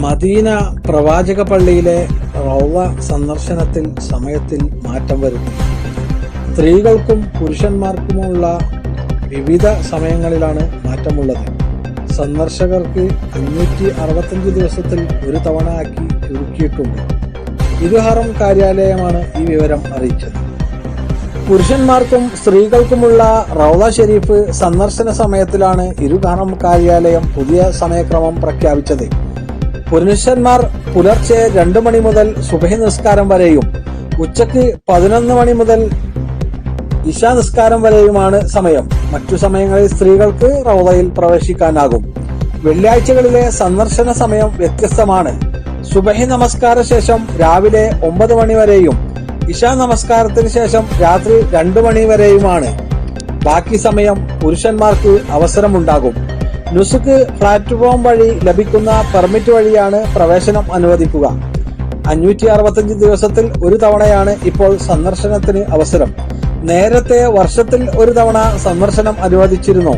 Medina പ്രവാചക പള്ളിയിലെ റൗള സന്ദർശനത്തിൽ സമയത്തിൽ മാറ്റം വരുന്നു. സ്ത്രീകൾക്കും പുരുഷന്മാർക്കുമുള്ള വിവിധ സമയങ്ങളിലാണ് മാറ്റമുള്ളത്. സന്ദർശകർക്ക് അഞ്ഞൂറ്റി അറുപത്തഞ്ച് ദിവസത്തിൽ ഒരു തവണ ആക്കി ചുരുക്കിയിട്ടുണ്ട് ഇരുഹറം കാര്യാലയമാണ് ഈ വിവരം അറിയിച്ചത്. പുരുഷന്മാർക്കും സ്ത്രീകൾക്കുമുള്ള റൗള ഷെരീഫ് സന്ദർശന സമയത്തിലാണ് ഇരുഹറം കാര്യാലയം പുതിയ സമയക്രമം പ്രഖ്യാപിച്ചത്. പുരുഷന്മാർ പുലർച്ചെ രണ്ടു മണി മുതൽ സുബഹി നിസ്കാരം വരെയും ഉച്ചയ്ക്ക് പതിനൊന്ന് മണി മുതൽ ഇശാ നിസ്കാരം വരെയുമാണ് സമയം. മറ്റു സമയങ്ങളിൽ സ്ത്രീകൾക്ക് റൗളയിൽ പ്രവേശിക്കാനാകും. വെള്ളിയാഴ്ചകളിലെ സന്ദർശന സമയം വ്യത്യസ്തമാണ്. സുബഹി നമസ്കാര ശേഷം രാവിലെ ഒമ്പത് മണി വരെയും ഇശാ നമസ്കാരത്തിന് ശേഷം രാത്രി രണ്ടു മണി വരെയുമാണ്. ബാക്കി സമയം പുരുഷന്മാർക്ക് അവസരമുണ്ടാകും. നുസുക്ക് പ്ലാറ്റ്ഫോം വഴി ലഭിക്കുന്ന പെർമിറ്റ് വഴിയാണ് പ്രവേശനം അനുവദിക്കുക. അഞ്ഞൂറ്റി അറുപത്തഞ്ച് ദിവസത്തിൽ ഒരു തവണയാണ് ഇപ്പോൾ സന്ദർശനത്തിന് അവസരം. നേരത്തെ വർഷത്തിൽ ഒരു തവണ സന്ദർശനം അനുവദിച്ചിരുന്നു.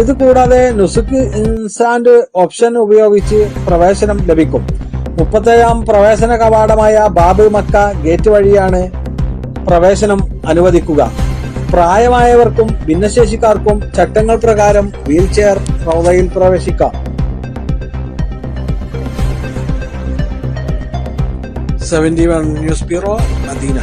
ഇത് കൂടാതെ നുസുക്ക് ഇൻസാന്റ് ഓപ്ഷൻ ഉപയോഗിച്ച് പ്രവേശനം ലഭിക്കും. മുപ്പത്തേഴാം പ്രവേശന കവാടമായ ബാബ് മക്ക ഗേറ്റ് വഴിയാണ് പ്രവേശനം അനുവദിക്കുക. പ്രായമായവർക്കും ഭിന്നശേഷിക്കാർക്കും ചട്ടങ്ങൾ പ്രകാരം വീൽചെയർ റൗളയിൽ പ്രവേശിക്കാം. Seventy one news bureau Medina.